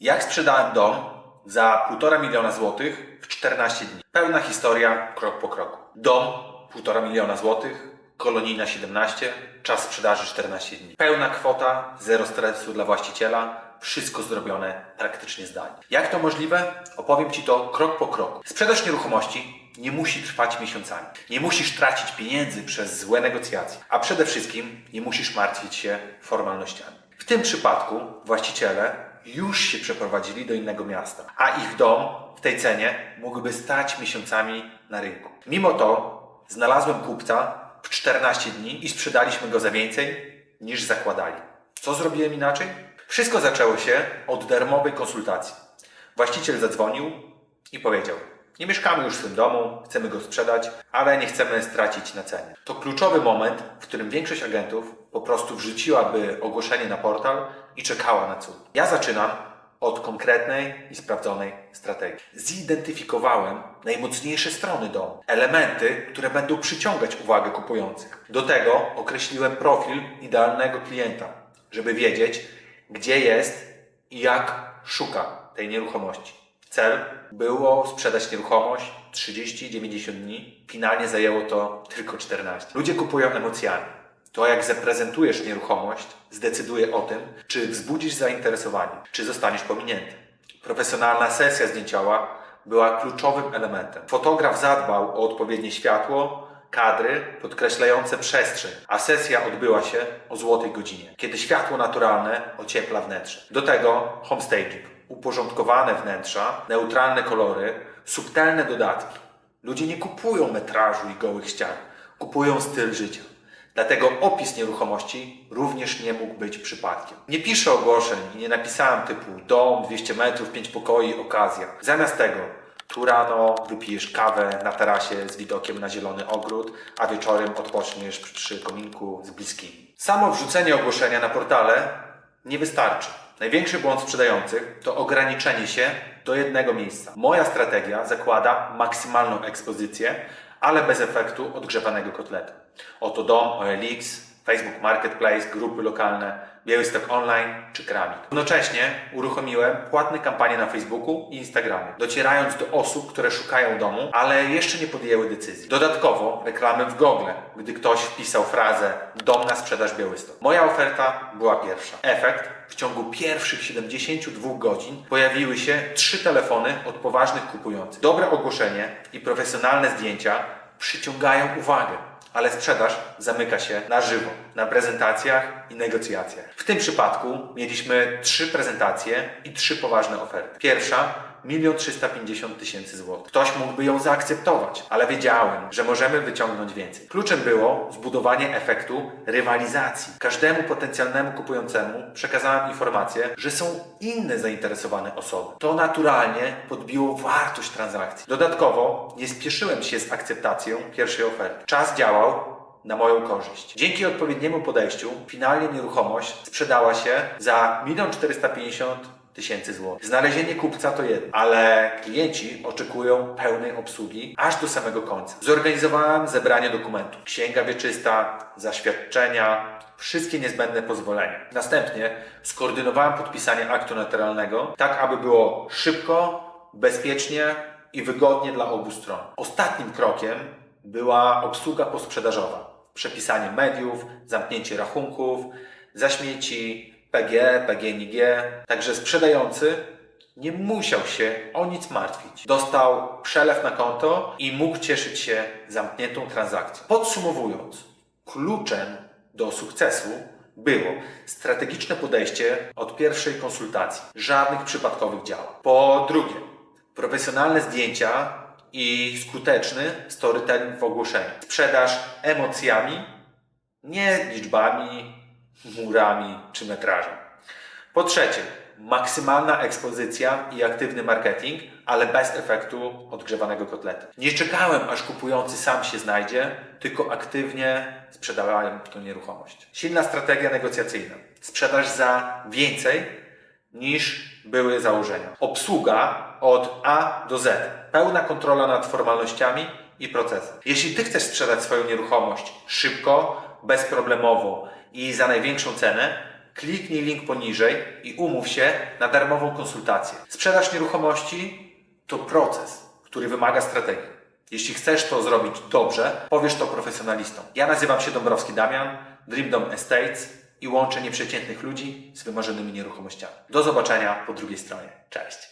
Jak sprzedałem dom za 1,5 miliona złotych w 14 dni. Pełna historia, krok po kroku. Dom 1,5 miliona złotych, kolonijna 17, czas sprzedaży 14 dni. Pełna kwota, zero stresu dla właściciela, wszystko zrobione praktycznie zdalnie. Jak to możliwe? Opowiem Ci to krok po kroku. Sprzedaż nieruchomości nie musi trwać miesiącami. Nie musisz tracić pieniędzy przez złe negocjacje, a przede wszystkim nie musisz martwić się formalnościami. W tym przypadku właściciele już się przeprowadzili do innego miasta, a ich dom w tej cenie mógłby stać miesiącami na rynku. Mimo to znalazłem kupca w 14 dni i sprzedaliśmy go za więcej niż zakładali. Co zrobiłem inaczej? Wszystko zaczęło się od darmowej konsultacji. Właściciel zadzwonił i powiedział: Nie mieszkamy już w tym domu, chcemy go sprzedać, ale nie chcemy stracić na cenie. To kluczowy moment, w którym większość agentów po prostu wrzuciłaby ogłoszenie na portal i czekała na cud. Ja zaczynam od konkretnej i sprawdzonej strategii. Zidentyfikowałem najmocniejsze strony domu, elementy, które będą przyciągać uwagę kupujących. Do tego określiłem profil idealnego klienta, żeby wiedzieć, gdzie jest i jak szuka tej nieruchomości. Cel było sprzedać nieruchomość 30-90 dni. Finalnie zajęło to tylko 14. Ludzie kupują emocjami. To, jak zaprezentujesz nieruchomość, zdecyduje o tym, czy wzbudzisz zainteresowanie, czy zostaniesz pominięty. Profesjonalna sesja zdjęciowa była kluczowym elementem. Fotograf zadbał o odpowiednie światło, kadry podkreślające przestrzeń, a sesja odbyła się o złotej godzinie, kiedy światło naturalne ociepla wnętrze. Do tego homestaging, uporządkowane wnętrza, neutralne kolory, subtelne dodatki. Ludzie nie kupują metrażu i gołych ścian, kupują styl życia. Dlatego opis nieruchomości również nie mógł być przypadkiem. Nie piszę ogłoszeń i nie napisałem typu dom, 200 metrów, 5 pokoi, okazja. Zamiast tego tu rano wypijesz kawę na tarasie z widokiem na zielony ogród, a wieczorem odpoczniesz przy kominku z bliskimi. Samo wrzucenie ogłoszenia na portale nie wystarczy. Największy błąd sprzedających to ograniczenie się do jednego miejsca. Moja strategia zakłada maksymalną ekspozycję, ale bez efektu odgrzewanego kotletu. Oto dom, OLX, Facebook Marketplace, grupy lokalne, Białystok Online czy Kramik. Jednocześnie uruchomiłem płatne kampanie na Facebooku i Instagramie, docierając do osób, które szukają domu, ale jeszcze nie podjęły decyzji. Dodatkowo reklamy w Google, gdy ktoś wpisał frazę dom na sprzedaż Białystok. Moja oferta była pierwsza. Efekt w ciągu pierwszych 72 godzin pojawiły się trzy telefony od poważnych kupujących. Dobre ogłoszenie i profesjonalne zdjęcia przyciągają uwagę ale sprzedaż zamyka się na żywo, na prezentacjach i negocjacjach. W tym przypadku mieliśmy trzy prezentacje i trzy poważne oferty. Pierwsza 1 350 tysięcy złotych. Ktoś mógłby ją zaakceptować, ale wiedziałem, że możemy wyciągnąć więcej. Kluczem było zbudowanie efektu rywalizacji. Każdemu potencjalnemu kupującemu przekazałem informację, że są inne zainteresowane osoby. To naturalnie podbiło wartość transakcji. Dodatkowo nie spieszyłem się z akceptacją pierwszej oferty. Czas działał na moją korzyść. Dzięki odpowiedniemu podejściu finalnie nieruchomość sprzedała się za 1 450 tysięcy złotych. Znalezienie kupca to jedno, ale klienci oczekują pełnej obsługi aż do samego końca. Zorganizowałem zebranie dokumentów, księga wieczysta, zaświadczenia, wszystkie niezbędne pozwolenia. Następnie skoordynowałem podpisanie aktu notarialnego, tak aby było szybko, bezpiecznie i wygodnie dla obu stron. Ostatnim krokiem była obsługa posprzedażowa. Przepisanie mediów, zamknięcie rachunków, za śmieci, PG, PGNiG. Także sprzedający nie musiał się o nic martwić. Dostał przelew na konto i mógł cieszyć się zamkniętą transakcją. Podsumowując, kluczem do sukcesu było strategiczne podejście od pierwszej konsultacji. Żadnych przypadkowych działań. Po drugie, profesjonalne zdjęcia i skuteczny storytelling w ogłoszeniu. Sprzedaż emocjami, nie liczbami, murami czy metrażem. Po trzecie, maksymalna ekspozycja i aktywny marketing, ale bez efektu odgrzewanego kotletu. Nie czekałem, aż kupujący sam się znajdzie, tylko aktywnie sprzedawałem tę nieruchomość. Silna strategia negocjacyjna. Sprzedaż za więcej niż były założenia. Obsługa od A do Z. Pełna kontrola nad formalnościami i procesem. Jeśli Ty chcesz sprzedać swoją nieruchomość szybko, bezproblemowo i za największą cenę, Kliknij link poniżej i umów się na darmową konsultację. Sprzedaż nieruchomości to proces, który wymaga strategii. Jeśli chcesz to zrobić dobrze, powiesz to profesjonalistom. Ja nazywam się Dąbrowski Damian, Dream Dome Estates i łączę nieprzeciętnych ludzi z wymarzonymi nieruchomościami. Do zobaczenia po drugiej stronie. Cześć!